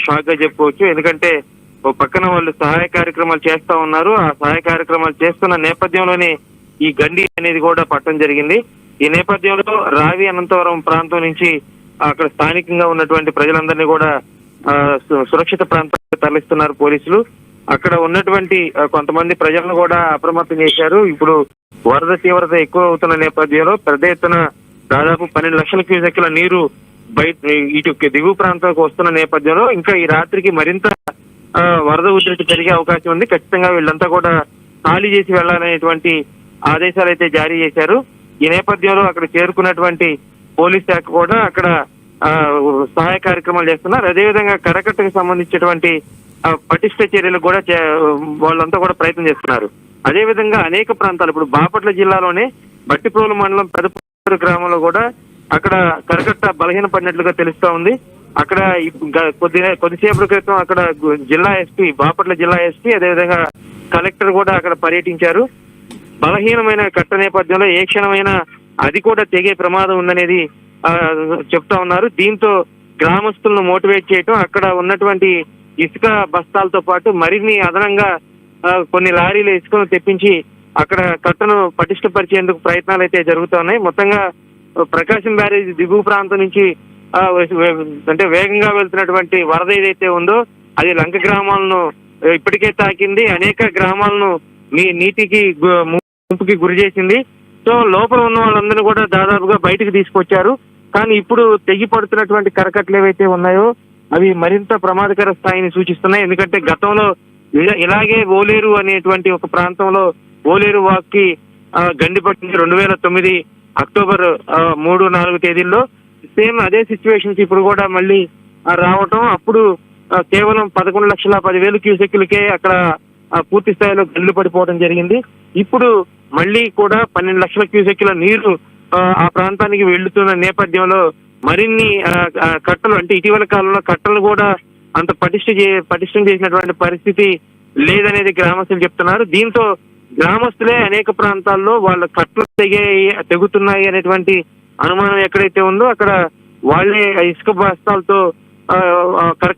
షాక్గా చెప్పుకోవచ్చు. ఎందుకంటే ఓ పక్కన వాళ్ళు సహాయ కార్యక్రమాలు చేస్తా ఉన్నారు. ఆ సహాయ కార్యక్రమాలు చేస్తున్న నేపథ్యంలోనే ఈ గండి అనేది కూడా పట్టడం జరిగింది. ఈ నేపథ్యంలో రావి అనంతవరం ప్రాంతం నుంచి అక్కడ స్థానికంగా ఉన్నటువంటి ప్రజలందరినీ కూడా ఆ, సు- సురక్షిత ప్రాంతానికి తరలిస్తున్నారు పోలీసులు. అక్కడ ఉన్నటువంటి కొంతమంది ప్రజలను కూడా అప్రమత్తం చేశారు. ఇప్పుడు వరద తీవ్రత ఎక్కువ అవుతున్న నేపథ్యంలో పెద్ద ఎత్తున దాదాపు పన్నెండు లక్షల క్యూసెక్ల నీరు బయట ఇటు దిగువ ప్రాంతాలకు వస్తున్న నేపథ్యంలో ఇంకా ఈ రాత్రికి మరింత ఆ, వరద ఉధృతి పెరిగే అవకాశం ఉంది. ఖచ్చితంగా వీళ్ళంతా కూడా ఖాళీ చేసి వెళ్ళాలనేటువంటి ఆదేశాలు అయితే జారీ చేశారు. ఈ నేపథ్యంలో అక్కడ చేరుకున్నటువంటి పోలీస్ శాఖ కూడా అక్కడ ఆ, సహాయ కార్యక్రమాలు చేస్తున్నారు. అదేవిధంగా కరకట్టకు సంబంధించినటువంటి ఆ, పటిష్ట చర్యలు కూడా చే- వాళ్ళంతా కూడా ప్రయత్నం చేస్తున్నారు. అదేవిధంగా అనేక ప్రాంతాలు ఇప్పుడు బాపట్ల జిల్లాలోనే బట్టిప్రోలు మండలం పెదపూరు గ్రామంలో కూడా అక్కడ కరకట్ట బలహీన పడినట్లుగా తెలుస్తా ఉంది. అక్కడ కొద్ది కొద్దిసేపటి క్రితం అక్కడ జిల్లా ఎస్పీ బాపట్ల జిల్లా ఎస్పీ అదేవిధంగా కలెక్టర్ కూడా అక్కడ పర్యటించారు. బలహీనమైన కట్ట నేపథ్యంలో ఏ క్షణమైన అది కూడా తెగే ప్రమాదం ఉందనేది చెప్తా ఉన్నారు. దీంతో గ్రామస్తులను మోటివేట్ చేయటం అక్కడ ఉన్నటువంటి ఇసుక బస్తాలతో పాటు మరిన్ని అదనంగా కొన్ని లారీలు ఇసుకను తెప్పించి అక్కడ కట్టను పటిష్టపరిచేందుకు ప్రయత్నాలు అయితే జరుగుతున్నాయి మొత్తంగా ప్రకాశం బ్యారేజ్ దిగువ ప్రాంతం నుంచి అంటే వేగంగా వెళ్తున్నటువంటి వరద ఏదైతే ఉందో అది లంక గ్రామాలను ఇప్పటికే తాకింది. అనేక గ్రామాలను మీ నీటికి గు- ముంపుకి గురి చేసింది. సో లోపల ఉన్న వాళ్ళందరూ కూడా దాదాపుగా బయటకు తీసుకొచ్చారు. కానీ ఇప్పుడు తెగి పడుతున్నటువంటి కరకట్లు ఏవైతే ఉన్నాయో అవి మరింత ప్రమాదకర స్థాయిని సూచిస్తున్నాయి. ఎందుకంటే గతంలో ఇలా- ఇలాగే ఓలేరు అనేటువంటి ఒక ప్రాంతంలో ఓలేరు వాక్కి ఆ, గండి పట్టింది. రెండు వేల తొమ్మిది అక్టోబర్ మూడు నాలుగు తేదీల్లో సేమ్ అదే సిచ్యువేషన్స్ ఇప్పుడు కూడా మళ్ళీ రావటం. అప్పుడు కేవలం పదకొండు లక్షల పదివేలు క్యూసెక్లకే అక్కడ పూర్తి స్థాయిలో గల్లు పడిపోవడం జరిగింది. ఇప్పుడు మళ్ళీ కూడా పన్నెండు లక్షల క్యూసెక్ల నీరు ఆ, ప్రాంతానికి వెళ్తున్న నేపథ్యంలో మరిన్ని కట్టలు అంటే ఇటీవల కాలంలో కట్టలు కూడా అంత పటిష్ట పటిష్టం చేసినటువంటి పరిస్థితి లేదనేది గ్రామస్తులు చెప్తున్నారు. దీంతో గ్రామస్తులే అనేక ప్రాంతాల్లో వాళ్ళ కట్టలు తెగే తెగుతున్నాయి అనేటువంటి అనుమానం ఎక్కడైతే ఉందో అక్కడ వాళ్ళే ఇసుక బస్తాలతో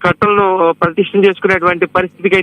కట్టలను ప్రతిష్టం చేసుకునేటువంటి పరిస్థితికి అయితే